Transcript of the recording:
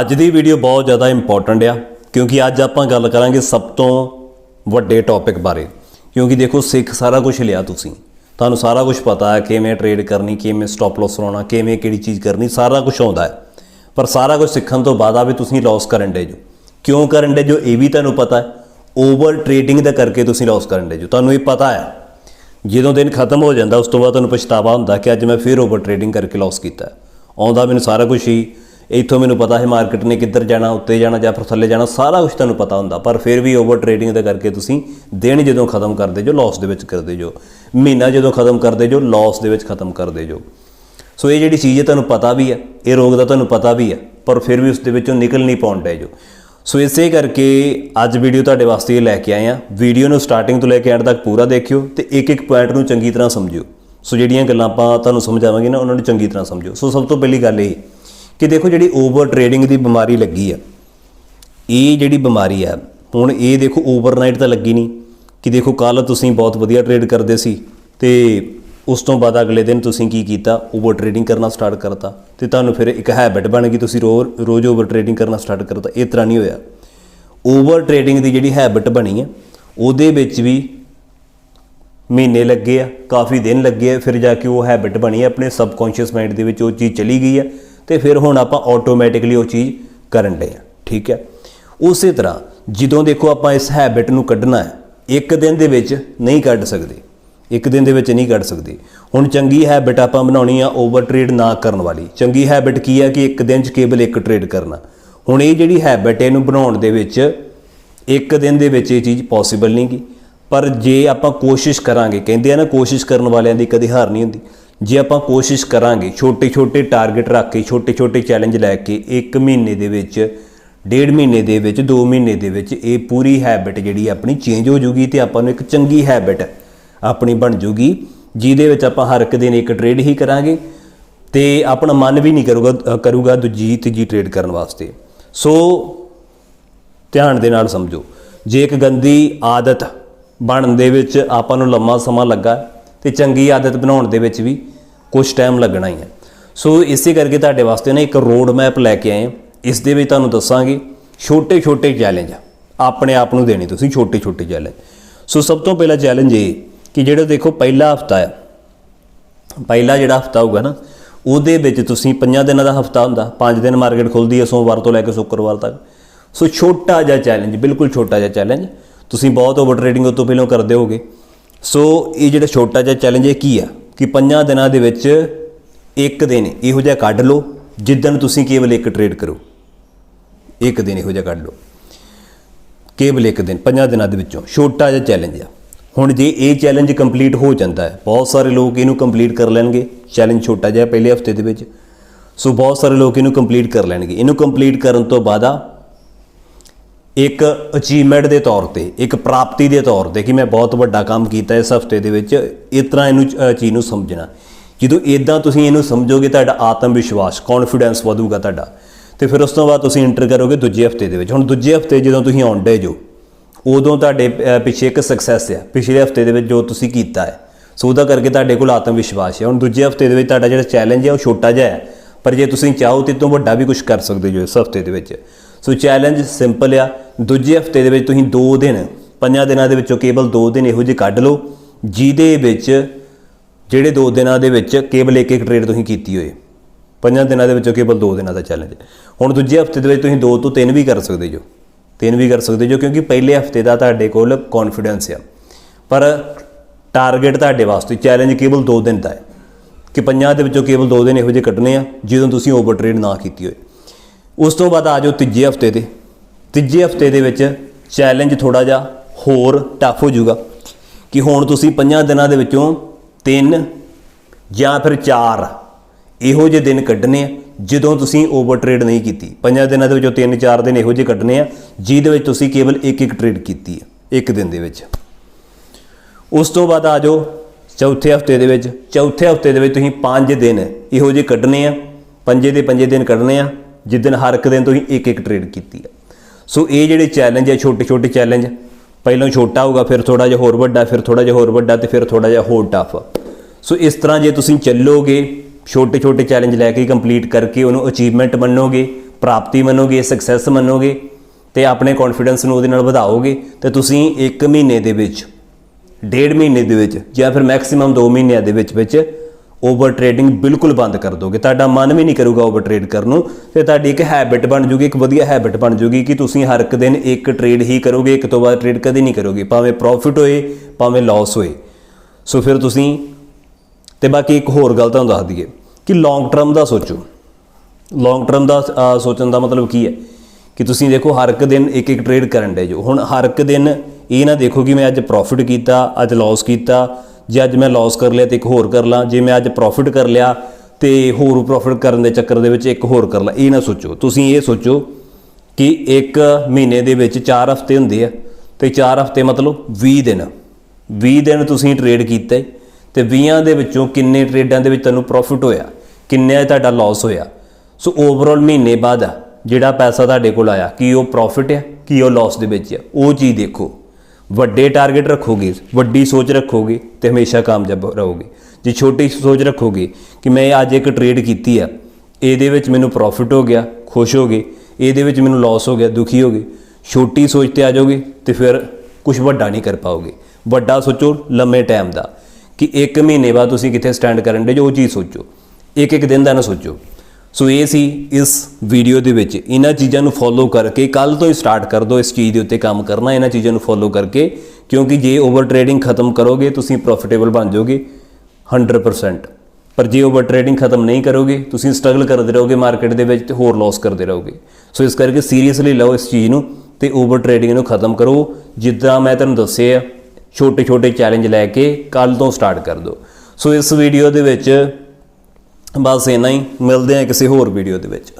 ਅੱਜ ਦੀ ਵੀਡੀਓ ਬਹੁਤ ਜ਼ਿਆਦਾ ਇੰਪੋਰਟੈਂਟ ਆ, ਕਿਉਂਕਿ ਅੱਜ ਆਪਾਂ ਗੱਲ ਕਰਾਂਗੇ ਸਭ ਤੋਂ ਵੱਡੇ ਟੌਪਿਕ ਬਾਰੇ। ਕਿਉਂਕਿ ਦੇਖੋ, ਸਿੱਖ ਸਾਰਾ ਕੁਝ ਲਿਆ ਤੁਸੀਂ। ਤੁਹਾਨੂੰ ਸਾਰਾ ਕੁਝ ਪਤਾ ਹੈ, ਕਿਵੇਂ ਟ੍ਰੇਡ ਕਰਨੀ, ਕਿਵੇਂ ਸਟਾਪ ਲਾਸ ਲਾਉਣਾ, ਕਿਵੇਂ ਕਿਹੜੀ ਚੀਜ਼ ਕਰਨੀ, ਸਾਰਾ ਕੁਝ ਆਉਂਦਾ ਹੈ। ਪਰ ਸਾਰਾ ਕੁਝ ਸਿੱਖਣ ਤੋਂ ਬਾਅਦ ਆ ਵੀ ਤੁਸੀਂ ਲਾਸ ਕਰਨ ਦੇ ਜੋ। ਕਿਉਂ ਕਰਨ ਦੇ ਜੋ, ਇਹ ਵੀ ਤੁਹਾਨੂੰ ਪਤਾ ਹੈ। ਓਵਰ ਟ੍ਰੇਡਿੰਗ ਦਾ ਕਰਕੇ ਤੁਸੀਂ ਲਾਸ ਕਰਨ ਦੇ ਜੋ। ਤੁਹਾਨੂੰ ਇਹ ਪਤਾ ਹੈ। ਜਦੋਂ ਦਿਨ ਖਤਮ ਹੋ ਜਾਂਦਾ, ਉਸ ਤੋਂ ਬਾਅਦ ਤੁਹਾਨੂੰ ਪਛਤਾਵਾ ਹੁੰਦਾ ਕਿ ਅੱਜ ਮੈਂ ਫਿਰ ਓਵਰ ਟ੍ਰੇਡਿੰਗ ਕਰਕੇ ਲਾਸ ਕੀਤਾ ਆਉਂਦਾ ਮੈਨੂੰ ਸਾਰਾ ਕੁਝ ਹੀ ਇੱਥੋਂ ਮੈਨੂੰ ਪਤਾ ਹੈ ਮਾਰਕੀਟ ਨੇ ਕਿੱਧਰ ਜਾਣਾ, ਉੱਤੇ ਜਾਣਾ ਜਾਂ ਫਿਰ ਥੱਲੇ ਜਾਣਾ, ਸਾਰਾ ਕੁਝ ਤੁਹਾਨੂੰ ਪਤਾ ਹੁੰਦਾ। ਪਰ ਫਿਰ ਵੀ ਓਵਰ ਟ੍ਰੇਡਿੰਗ ਦੇ ਕਰਕੇ ਤੁਸੀਂ ਦਿਨ ਜਦੋਂ ਖਤਮ ਕਰਦੇ ਜੋ ਲਾਸ ਦੇ ਵਿੱਚ ਕਰਦੇ ਜੋ। ਮਹੀਨਾ ਜਦੋਂ ਖਤਮ ਕਰਦੇ ਜੋ ਲਾਸ ਦੇ ਵਿੱਚ ਖਤਮ ਕਰਦੇ ਜੋ। ਸੋ ਇਹ ਜਿਹੜੀ ਚੀਜ਼ ਹੈ ਤੁਹਾਨੂੰ ਪਤਾ ਵੀ ਹੈ, ਇਹ ਰੋਗ ਦਾ ਤੁਹਾਨੂੰ ਪਤਾ ਵੀ ਹੈ, ਪਰ ਫਿਰ ਵੀ ਉਸ ਦੇ ਵਿੱਚੋਂ ਨਿਕਲ ਨਹੀਂ ਪਾਉਂਦੇ ਜੋ। ਸੋ ਇਸੇ ਕਰਕੇ ਅੱਜ ਵੀਡੀਓ ਤੁਹਾਡੇ ਵਾਸਤੇ ਇਹ ਲੈ ਕੇ ਆਏ ਆ ਵੀਡੀਓ ਨੂੰ ਸਟਾਰਟਿੰਗ ਤੋਂ ਲੈ ਕੇ ਐਂਡ ਤੱਕ ਪੂਰਾ ਦੇਖਿਓ ਤੇ ਇੱਕ ਇੱਕ ਪੁਆਇੰਟ ਨੂੰ ਚੰਗੀ ਤਰ੍ਹਾਂ ਸਮਝਿਓ। ਸੋ ਜਿਹੜੀਆਂ ਗੱਲਾਂ ਆਪਾਂ ਤੁਹਾਨੂੰ ਸਮਝਾਵਾਂਗੇ ਨਾ, ਉਹਨਾਂ ਨੂੰ ਚੰਗੀ ਤਰ੍ਹਾਂ ਸਮਝਿਓ। ਸੋ ਸਭ ਤੋਂ ਪਹਿਲੀ ਗੱਲ ਇਹ ਕਿ ਦੇਖੋ ਜਿਹੜੀ ਓਵਰ ਟ੍ਰੇਡਿੰਗ ਦੀ ਬਿਮਾਰੀ ਲੱਗੀ ਆ, ਇਹ ਜਿਹੜੀ ਬਿਮਾਰੀ ਆ, ਹੁਣ ਇਹ ਦੇਖੋ ਓਵਰਨਾਈਟ ਤਾਂ ਲੱਗੀ ਨਹੀਂ ਕਿ ਦੇਖੋ ਕੱਲ ਤੁਸੀਂ ਬਹੁਤ ਵਧੀਆ ਟ੍ਰੇਡ ਕਰਦੇ ਸੀ ਤੇ ਉਸ ਤੋਂ ਬਾਅਦ ਅਗਲੇ ਦਿਨ ਤੁਸੀਂ ਕੀ ਕੀਤਾ? ਓਵਰ ਟ੍ਰੇਡਿੰਗ ਕਰਨਾ ਸਟਾਰਟ ਕਰਤਾ ਤੇ ਤੁਹਾਨੂੰ ਫਿਰ ਇੱਕ ਹੈਬਿਟ ਬਣ ਗਈ ਤੁਸੀਂ ਰੋ- ਰੋਜ਼ ਓਵਰ ਟ੍ਰੇਡਿੰਗ ਕਰਨਾ ਸਟਾਰਟ ਕਰਤਾ ਇਸ ਤਰ੍ਹਾਂ ਨਹੀਂ ਹੋਇਆ। ਓਵਰ ਟ੍ਰੇਡਿੰਗ ਦੀ ਜਿਹੜੀ ਹੈਬਿਟ ਬਣੀ ਹੈ ਉਹਦੇ ਵਿੱਚ ਵੀ ਮਹੀਨੇ ਲੱਗੇ ਆ, ਕਾਫੀ ਦਿਨ ਲੱਗੇ ਆ, ਫਿਰ ਜਾ ਕੇ ਉਹ ਹੈਬਿਟ ਬਣੀ ਹੈ ਆਪਣੇ ਸਬਕੌਂਸ਼ੀਅਸ ਮਾਈਂਡ ਦੇ ਵਿੱਚ, ਉਹ ਚੀਜ਼ ਚਲੀ ਗਈ ਹੈ ਤੇ ਫਿਰ ਹੁਣ ਆਪਾਂ ਆਟੋਮੈਟਿਕਲੀ ਉਹ ਚੀਜ਼ ਕਰਨ ਦੇ ਆ, ਠੀਕ ਹੈ? ਉਸੇ ਤਰ੍ਹਾਂ ਜਦੋਂ ਦੇਖੋ ਆਪਾਂ ਇਸ ਹੈਬਿਟ ਨੂੰ ਕੱਢਣਾ ਹੈ, ਇੱਕ ਦਿਨ ਦੇ ਵਿੱਚ ਨਹੀਂ ਕੱਢ ਸਕਦੇ, ਇੱਕ ਦਿਨ ਦੇ ਵਿੱਚ ਨਹੀਂ ਕੱਢ ਸਕਦੇ। ਹੁਣ ਚੰਗੀ ਹੈਬਿਟ ਆਪਾਂ ਬਣਾਉਣੀ ਆ ਓਵਰ ਟ੍ਰੇਡ ਨਾ ਕਰਨ ਵਾਲੀ। ਚੰਗੀ ਹੈਬਿਟ ਕੀ ਹੈ ਕਿ ਇੱਕ ਦਿਨ 'ਚ ਕੇਵਲ ਇੱਕ ਟ੍ਰੇਡ ਕਰਨਾ। ਹੁਣ ਇਹ ਜਿਹੜੀ ਹੈਬਿਟ ਇਹਨੂੰ ਬਣਾਉਣ ਦੇ ਵਿੱਚ ਇੱਕ ਦਿਨ ਦੇ ਵਿੱਚ ਇਹ ਚੀਜ਼ ਪੋਸੀਬਲ ਨਹੀਂ ਗੀ ਪਰ ਜੇ ਆਪਾਂ ਕੋਸ਼ਿਸ਼ ਕਰਾਂਗੇ, ਕਹਿੰਦੇ ਆ ਨਾ ਕੋਸ਼ਿਸ਼ ਕਰਨ ਵਾਲਿਆਂ ਦੀ ਕਦੇ ਹਾਰ ਨਹੀਂ ਹੁੰਦੀ। ਜੇ ਆਪਾਂ ਕੋਸ਼ਿਸ਼ ਕਰਾਂਗੇ ਛੋਟੇ ਛੋਟੇ ਟਾਰਗੇਟ ਰੱਖ ਕੇ ਛੋਟੇ ਛੋਟੇ ਚੈਲੰਜ ਲੈ ਕੇ ਇੱਕ ਮਹੀਨੇ ਦੇ ਵਿੱਚ ਡੇਢ ਮਹੀਨੇ ਦੇ ਵਿੱਚ 2 ਮਹੀਨੇ ਦੇ ਵਿੱਚ ਇਹ ਪੂਰੀ ਹੈਬਿਟ ਜਿਹੜੀ ਆਪਣੀ ਚੇਂਜ ਹੋ ਜੂਗੀ ਤੇ ਆਪਾਂ ਨੂੰ ਇੱਕ ਚੰਗੀ ਹੈਬਿਟ ਆਪਣੀ ਬਣ ਜੂਗੀ ਜਿਹਦੇ ਵਿੱਚ ਆਪਾਂ ਹਰ ਇੱਕ ਦਿਨ ਇੱਕ ਟ੍ਰੇਡ ਹੀ ਕਰਾਂਗੇ ਤੇ ਆਪਣਾ ਮਨ ਵੀ ਨਹੀਂ ਕਰੂਗਾ ਅ, ਕਰੂਗਾ ਦੂਜੀ ਤੀਜੀ ਟ੍ਰੇਡ ਕਰਨ ਵਾਸਤੇ। ਸੋ ਧਿਆਨ ਦੇ ਨਾਲ ਸਮਝੋ ਜੇ ਇੱਕ ਗੰਦੀ ਆਦਤ ਬਣਨ ਦੇ ਵਿੱਚ ਆਪਾਂ ਨੂੰ ਲੰਮਾ ਸਮਾਂ ਲੱਗਾ ਤੇ ਚੰਗੀ ਆਦਤ ਬਣਾਉਣ ਦੇ ਵਿੱਚ ਵੀ ਕੁਝ ਟਾਈਮ ਲੱਗਣਾ ਹੀ ਹੈ। ਸੋ ਇਸੇ ਕਰਕੇ ਤੁਹਾਡੇ ਵਾਸਤੇ ਨਾ ਇੱਕ ਰੋਡ ਮੈਪ ਲੈ ਕੇ ਆਏ ਹਾਂ। ਇਸ ਦੇ ਵਿੱਚ ਤੁਹਾਨੂੰ ਦੱਸਾਂਗੇ ਛੋਟੇ ਛੋਟੇ ਚੈਲੰਜ ਆਪਣੇ ਆਪ ਨੂੰ ਦੇਣੇ ਤੁਸੀਂ ਛੋਟੇ ਛੋਟੇ ਚੈਲੰਜ ਸੋ ਸਭ ਤੋਂ ਪਹਿਲਾ ਚੈਲੰਜ ਇਹ ਕਿ ਜਿਹੜਾ ਦੇਖੋ ਪਹਿਲਾ ਹਫਤਾ ਹੈ ਪਹਿਲਾ ਜਿਹੜਾ ਹਫਤਾ ਹੋਊਗਾ ਨਾ, ਉਹਦੇ ਵਿੱਚ ਤੁਸੀਂ ਪੰਜਾਂ ਦਿਨਾਂ ਦਾ ਹਫਤਾ ਹੁੰਦਾ। ਪੰਜ ਦਿਨ ਮਾਰਕੀਟ ਖੁੱਲਦੀ ਹੈ ਸੋਮਵਾਰ ਤੋਂ ਲੈ ਕੇ ਸ਼ੁੱਕਰਵਾਰ ਤੱਕ। ਸੋ ਛੋਟਾ ਜਿਹਾ ਚੈਲੰਜ ਬਿਲਕੁਲ ਛੋਟਾ ਜਿਹਾ ਚੈਲੰਜ ਤੁਸੀਂ ਬਹੁਤ ਓਵਰ ਟ੍ਰੇਡਿੰਗ ਤੋਂ ਪਹਿਲਾਂ ਕਰਦੇ ਹੋਗੇ। ਸੋ ਇਹ ਜਿਹੜਾ ਛੋਟਾ ਜਿਹਾ ਚੈਲੰਜ ਇਹ ਕੀ ਆ? ਕਿ ਪੰਜਾਂ ਦਿਨਾਂ ਦੇ ਵਿੱਚ ਇੱਕ ਦਿਨ ਇਹੋ ਜਿਹਾ ਕੱਢ ਲਓ ਜਿੱਦਣ ਤੁਸੀਂ ਕੇਵਲ ਇੱਕ ਟ੍ਰੇਡ ਕਰੋ। ਇੱਕ ਦਿਨ ਇਹੋ ਜਿਹਾ ਕੱਢ ਲਓ। ਕੇਵਲ ਇੱਕ ਦਿਨ, ਪੰਜਾਂ ਦਿਨਾਂ ਦੇ ਵਿੱਚੋਂ। ਛੋਟਾ ਜਿਹਾ ਚੈਲੰਜ ਆ। ਹੁਣ ਜੇ ਇਹ ਚੈਲੰਜ ਕੰਪਲੀਟ ਹੋ ਜਾਂਦਾ ਹੈ, ਬਹੁਤ ਸਾਰੇ ਲੋਕ ਇਹਨੂੰ ਕੰਪਲੀਟ ਕਰ ਲੈਣਗੇ। ਚੈਲੰਜ ਛੋਟਾ ਜਿਹਾ ਪਹਿਲੇ ਹਫ਼ਤੇ ਦੇ ਵਿੱਚ। ਸੋ ਬਹੁਤ ਸਾਰੇ ਲੋਕ ਇਹਨੂੰ ਕੰਪਲੀਟ ਕਰ ਲੈਣਗੇ। ਇਹਨੂੰ ਕੰਪਲੀਟ ਕਰਨ ਤੋਂ ਬਾਅਦ ਆ ਇੱਕ ਅਚੀਵਮੈਂਟ ਦੇ ਤੌਰ ਤੇ, ਇੱਕ ਪ੍ਰਾਪਤੀ ਦੇ ਤੌਰ ਤੇ ਕਿ ਮੈਂ ਬਹੁਤ ਵੱਡਾ ਕੰਮ ਕੀਤਾ ਇਸ ਹਫ਼ਤੇ ਦੇ ਵਿੱਚ, ਇਸ ਤਰ੍ਹਾਂ ਇਹਨੂੰ ਚੀਜ਼ ਨੂੰ ਸਮਝਣਾ। ਜਦੋਂ ਇਦਾਂ ਤੁਸੀਂ ਇਹਨੂੰ ਸਮਝੋਗੇ, ਤੁਹਾਡਾ ਆਤਮ ਵਿਸ਼ਵਾਸ ਕੌਨਫੀਡੈਂਸ ਵਧੂਗਾ ਤੁਹਾਡਾ। ਤੇ ਫਿਰ ਉਸ ਤੋਂ ਬਾਅਦ ਤੁਸੀਂ ਇੰਟਰ ਕਰੋਗੇ ਦੂਜੇ ਹਫ਼ਤੇ ਦੇ ਵਿੱਚ। ਹੁਣ ਦੂਜੇ ਹਫ਼ਤੇ ਜਦੋਂ ਤੁਸੀਂ ਆਉਂਦੇ ਜੋ, ਉਦੋਂ ਤੁਹਾਡੇ ਪਿੱਛੇ ਇੱਕ ਸਕਸੈਸ ਆ। ਪਿਛਲੇ ਹਫ਼ਤੇ ਦੇ ਵਿੱਚ ਜੋ ਤੁਸੀਂ ਕੀਤਾ ਹੈ, ਸੋ ਉਹਦਾ ਕਰਕੇ ਤੁਹਾਡੇ ਕੋਲ ਆਤਮ ਵਿਸ਼ਵਾਸ ਹੈ। ਹੁਣ ਦੂਜੇ ਹਫ਼ਤੇ ਦੇ ਵਿੱਚ ਤੁਹਾਡਾ ਜਿਹੜਾ ਚੈਲੰਜ ਹੈ, ਉਹ ਛੋਟਾ ਜਿਹਾ ਹੈ। ਪਰ ਜੇ ਤੁਸੀਂ ਚਾਹੋ, ਤੇ ਤੋਂ ਵੱਡਾ ਵੀ ਕੁਝ ਕਰ ਸਕਦੇ ਜੋ ਇਸ ਹਫ਼ਤੇ ਦੇ ਵਿੱਚ। ਸੋ ਚੈਲੰਜ ਸਿੰਪਲ ਆ। ਦੂਜੇ ਹਫ਼ਤੇ ਦੇ ਵਿੱਚ ਤੁਸੀਂ 2 ਦਿਨ, ਪੰਜਾਂ ਦਿਨਾਂ ਦੇ ਵਿੱਚੋਂ ਕੇਵਲ 2 ਦਿਨ ਇਹੋ ਜਿਹੇ ਕੱਢ ਲਓ, ਜਿਹਦੇ ਵਿੱਚ ਜਿਹੜੇ 2 ਦਿਨਾਂ ਦੇ ਵਿੱਚ ਕੇਵਲ ਇੱਕ ਇੱਕ ਟ੍ਰੇਡ ਤੁਸੀਂ ਕੀਤੀ ਹੋਏ। ਪੰਜਾਂ ਦਿਨਾਂ ਦੇ ਵਿੱਚੋਂ ਕੇਵਲ 2 ਦਿਨਾਂ ਦਾ ਚੈਲੰਜ ਹੁਣ ਦੂਜੇ ਹਫ਼ਤੇ ਦੇ ਵਿੱਚ ਤੁਸੀਂ 2 ਤੋਂ 3 ਵੀ ਕਰ ਸਕਦੇ ਜੋ। 3 ਵੀ ਕਰ ਸਕਦੇ ਜੋ, ਕਿਉਂਕਿ ਪਹਿਲੇ ਹਫ਼ਤੇ ਦਾ ਤੁਹਾਡੇ ਕੋਲ ਕੌਨਫੀਡੈਂਸ ਆ। ਪਰ ਟਾਰਗੇਟ ਤੁਹਾਡੇ ਵਾਸਤੇ ਚੈਲੰਜ ਕੇਵਲ 2 ਦਿਨ ਦਾ ਹੈ। ਕਿ ਪੰਜਾਂ ਦੇ ਵਿੱਚੋਂ ਕੇਵਲ 2 ਦਿਨ ਇਹੋ ਜਿਹੇ ਕੱਢਣੇ ਆ, ਜਦੋਂ ਤੁਸੀਂ ਓਵਰ ਟ੍ਰੇਡ ਨਾ ਕੀਤੀ ਹੋਏ। ਉਸ ਤੋਂ ਬਾਅਦ ਆ ਜਾਓ ਤੀਜੇ ਹਫ਼ਤੇ ਤੇ। ਤੀਜੇ ਹਫ਼ਤੇ ਦੇ ਵਿੱਚ ਚੈਲੰਜ ਥੋੜਾ ਜਿਹਾ ਹੋਰ ਟਫ ਹੋ ਜਾਊਗਾ ਕਿ ਹੁਣ ਤੁਸੀਂ ਪੰਜਾਂ ਦਿਨਾਂ ਦੇ ਵਿੱਚੋਂ ਤਿੰਨ ਜਾਂ ਫਿਰ ਚਾਰ ਇਹੋ ਜਿਹੇ ਦਿਨ ਕੱਢਣੇ ਆ, ਜਦੋਂ ਤੁਸੀਂ ਓਵਰ ਟ੍ਰੇਡ ਨਹੀਂ ਕੀਤੀ। ਪੰਜਾਂ ਦਿਨਾਂ ਦੇ ਵਿੱਚੋਂ ਤਿੰਨ ਚਾਰ ਦਿਨ ਇਹੋ ਜਿਹੇ ਕੱਢਣੇ ਆ, ਜਿਹਦੇ ਵਿੱਚ ਤੁਸੀਂ ਕੇਵਲ ਇੱਕ ਇੱਕ ਟ੍ਰੇਡ ਕੀਤੀ ਹੈ ਇੱਕ ਦਿਨ ਦੇ ਵਿੱਚ। ਉਸ ਤੋਂ ਬਾਅਦ ਆ ਜਾਓ ਚੌਥੇ ਹਫ਼ਤੇ ਦੇ ਵਿੱਚ। ਚੌਥੇ ਹਫ਼ਤੇ ਦੇ ਵਿੱਚ ਤੁਸੀਂ 5 ਦਿਨ ਇਹੋ ਜਿਹੇ ਕੱਢਣੇ ਆ, ਪੰਜੇ ਦੇ ਪੰਜੇ ਦਿਨ ਕੱਢਣੇ ਆ ਜਿਸ ਹਰ ਇੱਕ ਦਿਨ ਤੁਸੀਂ ਇੱਕ ਇੱਕ ਟ੍ਰੇਡ ਕੀਤੀ ਆ ਸੋ ਇਹ ਜਿਹੜੇ ਚੈਲੰਜ ਆ, ਛੋਟੇ ਛੋਟੇ ਚੈਲੰਜ ਪਹਿਲਾਂ ਛੋਟਾ ਹੋਊਗਾ, ਫਿਰ ਥੋੜਾ ਜਿਹਾ ਹੋਰ ਵੱਡਾ, ਫਿਰ ਥੋੜਾ ਜਿਹਾ ਹੋਰ ਵੱਡਾ ਤੇ ਫਿਰ ਥੋੜਾ ਜਿਹਾ ਹੋਰ ਟਫ ਸੋ ਇਸ ਤਰ੍ਹਾਂ ਜੇ ਤੁਸੀਂ ਚੱਲੋਗੇ, ਛੋਟੇ ਛੋਟੇ ਚੈਲੰਜ ਲੈ ਕੇ ਕੰਪਲੀਟ ਕਰਕੇ ਉਹਨੂੰ ਅਚੀਵਮੈਂਟ ਮੰਨੋਗੇ, ਪ੍ਰਾਪਤੀ ਮੰਨੋਗੇ ਸਕਸੈਸ ਮੰਨੋਗੇ ਤੇ ਆਪਣੇ ਕੌਨਫੀਡੈਂਸ ਨੂੰ ਉਹਦੇ ਨਾਲ ਵਧਾਓਗੇ, ਤੇ ਤੁਸੀਂ 1 ਮਹੀਨੇ ਦੇ ਵਿੱਚ, ਡੇਢ ਮਹੀਨੇ ਦੇ ਵਿੱਚ ਜਾਂ ਫਿਰ ਮੈਕਸਿਮਮ 2 ਮਹੀਨਿਆਂ ਦੇ ਵਿੱਚ ਵਿੱਚ ਓਵਰ ਟ੍ਰੇਡਿੰਗ ਬਿਲਕੁਲ ਬੰਦ ਕਰ ਦੋਗੇ। ਤੁਹਾਡਾ ਮਨ ਵੀ ਨਹੀਂ ਕਰੂਗਾ ਓਵਰ ਟ੍ਰੇਡ ਕਰਨ ਨੂੰ ਤੇ ਤੁਹਾਡੀ ਇੱਕ ਹੈਬਿਟ ਬਣ ਜੂਗੀ, ਇੱਕ ਵਧੀਆ ਹੈਬਿਟ ਬਣ ਜੂਗੀ ਕਿ ਤੁਸੀਂ ਹਰ ਇੱਕ ਦਿਨ ਇੱਕ ਟ੍ਰੇਡ ਹੀ ਕਰੋਗੇ, ਇੱਕ ਤੋਂ ਬਾਅਦ ਟ੍ਰੇਡ ਕਦੇ ਨਹੀਂ ਕਰੋਗੇ, ਭਾਵੇਂ ਪ੍ਰੋਫਿਟ ਹੋਏ, ਭਾਵੇਂ ਲਾਸ ਹੋਏ। ਸੋ ਫਿਰ ਤੁਸੀਂ, ਤੇ ਬਾਕੀ ਇੱਕ ਹੋਰ ਗੱਲ ਤੁਹਾਨੂੰ ਦੱਸ ਦਈਏ ਕਿ ਲੌਂਗ ਟਰਮ ਦਾ ਸੋਚੋ। ਲੌਂਗ ਟਰਮ ਦਾ ਸੋਚਣ ਦਾ ਮਤਲਬ ਕੀ ਹੈ? ਕਿ ਤੁਸੀਂ ਦੇਖੋ ਹਰ ਇੱਕ ਦਿਨ ਇੱਕ ਇੱਕ ਟ੍ਰੇਡ ਕਰਨ ਦੇ ਜੋ। ਹੁਣ ਹਰ ਇੱਕ ਦਿਨ ਇਹ ਨਾ ਦੇਖੋ ਕਿ ਮੈਂ ਅੱਜ ਪ੍ਰੋਫਿਟ ਕੀਤਾ, ਅੱਜ ਲਾਸ ਕੀਤਾ ਜੇ ਅੱਜ ਮੈਂ ਲਾਸ ਕਰ ਲਿਆ ਤੇ ਇੱਕ ਹੋਰ ਕਰ ਲਾਂ, ਜੇ ਮੈਂ ਅੱਜ ਪ੍ਰੋਫਿਟ ਕਰ ਲਿਆ ਤੇ ਹੋਰ ਪ੍ਰੋਫਿਟ ਕਰਨ ਦੇ ਚੱਕਰ ਦੇ ਵਿੱਚ ਇੱਕ ਹੋਰ ਕਰ ਲਾਂ, ਇਹ ਨਾ ਸੋਚੋ। ਤੁਸੀਂ ਇਹ ਸੋਚੋ ਕਿ ਇੱਕ ਮਹੀਨੇ ਦੇ ਵਿੱਚ 4 ਹਫ਼ਤੇ ਹੁੰਦੇ ਆ, ਤੇ 4 ਹਫ਼ਤੇ ਮਤਲਬ 20 ਦਿਨ। 20 ਦਿਨ ਤੁਸੀਂ ਟ੍ਰੇਡ ਕੀਤਾ, ਤੇ 20 ਦੇ ਵਿੱਚੋਂ ਕਿੰਨੇ ਟ੍ਰੇਡਾਂ ਦੇ ਵਿੱਚ ਤੁਹਾਨੂੰ ਪ੍ਰੋਫਿਟ ਹੋਇਆ ਕਿੰਨੇ ਤੁਹਾਡਾ ਲਾਸ ਹੋਇਆ। ਸੋ ਓਵਰਆਲ ਮਹੀਨੇ ਬਾਅਦ ਜਿਹੜਾ ਪੈਸਾ ਤੁਹਾਡੇ ਕੋਲ ਆਇਆ, ਕੀ ਉਹ ਪ੍ਰੋਫਿਟ ਆ, ਕੀ ਉਹ ਲਾਸ ਦੇ ਵਿੱਚ ਆ, ਉਹ ਚੀਜ਼ ਦੇਖੋ। ਵੱਡੇ ਟਾਰਗੇਟ ਰੱਖੋਗੇ, ਵੱਡੀ ਸੋਚ ਰੱਖੋਗੇ ਤੇ ਹਮੇਸ਼ਾ ਕਾਮਯਾਬ ਰਹੋਗੇ। ਜੇ ਛੋਟੀ ਸੋਚ ਰੱਖੋਗੇ ਕਿ ਮੈਂ ਅੱਜ ਇੱਕ ਟ੍ਰੇਡ ਕੀਤੀ ਆ, ਇਹਦੇ ਵਿੱਚ ਮੈਨੂੰ ਪ੍ਰੋਫਿਟ ਹੋ ਗਿਆ, ਖੁਸ਼ ਹੋ ਗਏ, ਇਹਦੇ ਵਿੱਚ ਮੈਨੂੰ ਲਾਸ ਹੋ ਗਿਆ, ਦੁਖੀ ਹੋ ਗਏ, ਛੋਟੀ ਸੋਚ ਤੇ ਆ ਜਾਓਗੇ ਤੇ ਫਿਰ ਕੁਝ ਵੱਡਾ ਨਹੀਂ ਕਰ ਪਾਓਗੇ। ਵੱਡਾ ਸੋਚੋ, ਲੰਮੇ ਟਾਈਮ ਦਾ। ਕਿ ਇੱਕ ਮਹੀਨੇ ਬਾਅਦ ਤੁਸੀਂ ਕਿੱਥੇ ਸਟੈਂਡ ਕਰਨ ਦੇ, ਜੋ ਉਹ ਚੀਜ਼ ਸੋਚੋ ਇੱਕ ਇੱਕ ਦਿਨ ਦਾ ਨਾ ਸੋਚੋ। ਸੋ ਇਹ ਸੀ ਇਸ ਵੀਡੀਓ ਦੇ ਵਿੱਚ। ਇਹਨਾਂ ਚੀਜ਼ਾਂ ਨੂੰ ਫੋਲੋ ਕਰਕੇ ਕੱਲ ਤੋਂ ਹੀ ਸਟਾਰਟ ਕਰ ਦਿਓ ਇਸ ਚੀਜ਼ ਦੇ ਉੱਤੇ ਕੰਮ ਕਰਨਾ, ਇਹਨਾਂ ਚੀਜ਼ਾਂ ਨੂੰ ਫੋਲੋ ਕਰਕੇ। ਕਿਉਂਕਿ ਜੇ ਓਵਰ ਟ੍ਰੇਡਿੰਗ ਖਤਮ ਕਰੋਗੇ, ਤੁਸੀਂ ਪ੍ਰੋਫਿਟੇਬਲ ਬਣ ਜਾਓਗੇ। 100% ਪਰ ਜੇ ਓਵਰ ਟ੍ਰੇਡਿੰਗ ਖਤਮ ਨਹੀਂ ਕਰੋਗੇ, ਤੁਸੀਂ ਸਟਰਗਲ ਕਰਦੇ ਰਹੋਗੇ ਮਾਰਕੀਟ ਦੇ ਵਿੱਚ ਤੇ ਹੋਰ ਲਾਸ ਕਰਦੇ ਰਹੋਗੇ। ਸੋ ਇਸ ਕਰਕੇ ਸੀਰੀਅਸਲੀ ਲਓ ਇਸ ਚੀਜ਼ ਨੂੰ ਤੇ ਓਵਰ ਟ੍ਰੇਡਿੰਗ ਨੂੰ ਖਤਮ ਕਰੋ। ਜਿੱਦਾਂ ਮੈਂ ਤੁਹਾਨੂੰ ਦੱਸਿਆ ਛੋਟੇ ਛੋਟੇ ਚੈਲੰਜ ਲੈ ਕੇ ਕੱਲ ਤੋਂ ਸਟਾਰਟ ਕਰ ਦਿਓ। ਸੋ ਇਸ ਵੀਡੀਓ ਦੇ ਵਿੱਚ ਬਸ ਇੰਨਾ ਹੀ ਮਿਲਦੇ ਹਾਂ ਕਿਸੇ ਹੋਰ ਵੀਡੀਓ ਦੇ ਵਿੱਚ।